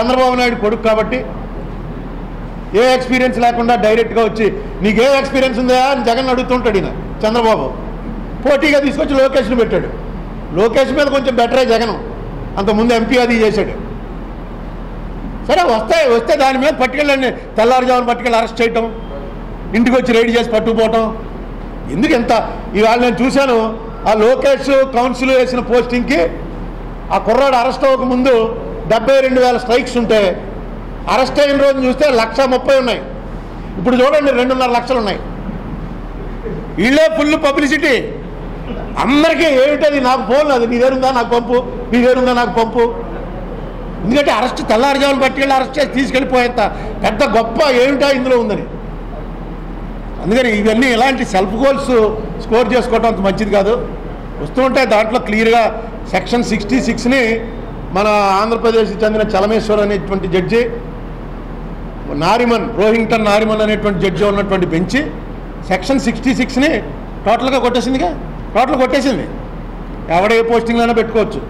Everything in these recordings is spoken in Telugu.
చంద్రబాబు నాయుడు కొడుకు కాబట్టి ఏ ఎక్స్పీరియన్స్ లేకుండా డైరెక్ట్గా వచ్చి నీకు ఏ ఎక్స్పీరియన్స్ ఉందా అని జగన్ అడుగుతుంటాడు ఈయన చంద్రబాబు పోటీగా తీసుకొచ్చి లోకేష్ను పెట్టాడు. లోకేష్ మీద కొంచెం బెటరే జగన్. అంతకుముందు ఎంపీ అది చేశాడు. సరే వస్తాయి వస్తే దాని మీద పట్టుకెళ్ళండి. తెల్లారుజామున పట్టుకెళ్ళి అరెస్ట్ చేయటం ఇంటికి వచ్చి రైడ్ చేసి పట్టుకుపోవటం. ఎందుకు ఎంత ఇవాళ నేను చూశాను ఆ లోకేష్ కౌన్సిల్ వేసిన పోస్టింగ్కి ఆ కుర్రాడు అరెస్ట్ అవ్వకముందు డెబ్బై రెండు వేల స్ట్రైక్స్ ఉంటే అరెస్ట్ అయిన రోజు చూస్తే లక్ష ముప్పై ఉన్నాయి. ఇప్పుడు చూడండి రెండున్నర లక్షలు ఉన్నాయి. వీళ్ళే ఫుల్ పబ్లిసిటీ అందరికీ ఏమిటది? నాకు ఫోన్ అది నీ దగ్గర ఉందా? నాకు పంపు. నీ దగ్గర ఉందా? నాకు పంపు. ఎందుకంటే అరెస్ట్ తెల్లారుజాములు పట్టుకెళ్ళి అరెస్ట్ చేసి తీసుకెళ్ళిపోయేంత పెద్ద గొప్ప ఏమిటా ఇందులో ఉందని. అందుకని ఇవన్నీ ఇలాంటి సెల్ఫ్ గోల్స్ స్కోర్ చేసుకోవడం అంత మంచిది కాదు. వస్తుంటే దాంట్లో క్లియర్గా సెక్షన్ సిక్స్టీ సిక్స్ని మన ఆంధ్రప్రదేశ్కి చెందిన చలమేశ్వర్ అనేటువంటి జడ్జి నారిమన్ రోహింగ్టన్ నారిమన్ అనేటువంటి జడ్జి ఉన్నటువంటి బెంచి సెక్షన్ సిక్స్టీ సిక్స్ని టోటల్గా కొట్టేసిందిగా? టోటల్ కొట్టేసింది. ఎవడ ఏ పెట్టుకోవచ్చు.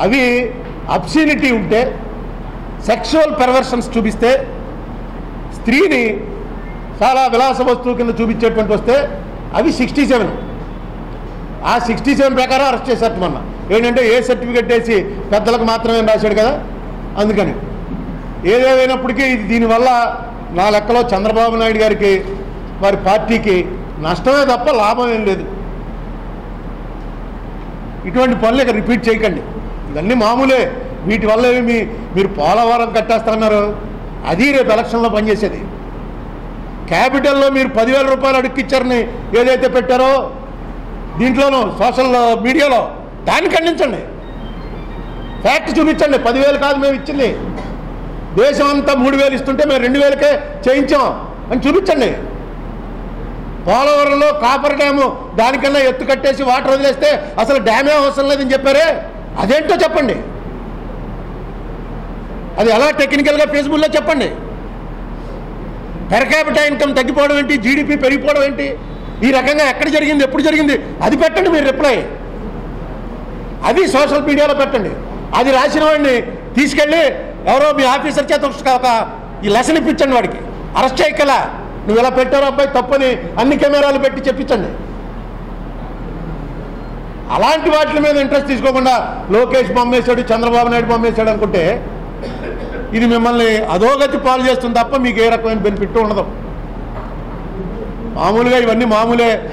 అవి అబ్సీనిటీ ఉంటే సెక్షువల్ పెర్వర్షన్స్ చూపిస్తే స్త్రీని చాలా విలాస వస్తువు కింద చూపించేటువంటి వస్తే అవి సిక్స్టీ సెవెన్. ఆ సిక్స్టీ సెవెన్ ప్రకారం అరెస్ట్ చేశారు మొన్న. ఏంటంటే ఏ సర్టిఫికెట్ వేసి పెద్దలకు మాత్రమే రాశాడు కదా? అందుకని. ఏదేమైనప్పటికీ ఇది దీనివల్ల నా లెక్కలో చంద్రబాబు నాయుడు గారికి వారి పార్టీకి నష్టమే తప్ప లాభం ఏం లేదు. ఇటువంటి పనులు ఇక రిపీట్ చేయకండి. ఇవన్నీ మామూలే. వీటి వల్ల ఏమి మీరు పోలవరం కట్టేస్తున్నారు. అది రేపు ఎలక్షన్లో పనిచేసేది. క్యాపిటల్లో మీరు పదివేల రూపాయలు అడుక్కిచ్చారని ఏదైతే పెట్టారో దీంట్లోనూ సోషల్ మీడియాలో దాన్ని ఖండించండి. ఫ్యాక్ట్ చూపించండి. పదివేలు కాదు మేము ఇచ్చింది. దేశం అంతా మూడు వేలు ఇస్తుంటే మేము రెండు వేలకే చేయించాం అని చూపించండి. పోలవరంలో కాపర్ డ్యాము దానికన్నా ఎత్తు కట్టేసి వాటర్ వదిలేస్తే అసలు డ్యామే అవసరం లేదని చెప్పారే? అదేంటో చెప్పండి. అది ఎలా టెక్నికల్గా ఫేస్బుక్లో చెప్పండి. పెర్ క్యాపిటల్ ఇన్కమ్ తగ్గిపోవడం ఏంటి? జీడిపి పెరిగిపోవడం ఏంటి? ఈ రకంగా ఎక్కడ జరిగింది? ఎప్పుడు జరిగింది? అది పెట్టండి మీరు రిప్లై అది సోషల్ మీడియాలో పెట్టండి. అది రాసిన వాడిని తీసుకెళ్ళి ఎవరో మీ ఆఫీసర్ చేత ఒక- ఈ లెసన్ ఇప్పించండి వాడికి. అరెస్ట్ చేయకలా. నువ్వు ఇలా పెట్టారు అబ్బాయి తప్పని అన్ని కెమెరాలు పెట్టి చెప్పించండి. అలాంటి వాటి మీద ఇంట్రెస్ట్ తీసుకోకుండా లోకేష్ బొమ్మేశాడు చంద్రబాబు నాయుడు బొమ్మేశాడు అనుకుంటే ఇది మిమ్మల్ని అధోగతి పాలు చేస్తుంది తప్ప మీకు ఏ రకమైన బెనిఫిట్ ఉండదు. మామూలుగా ఇవన్నీ మామూలే.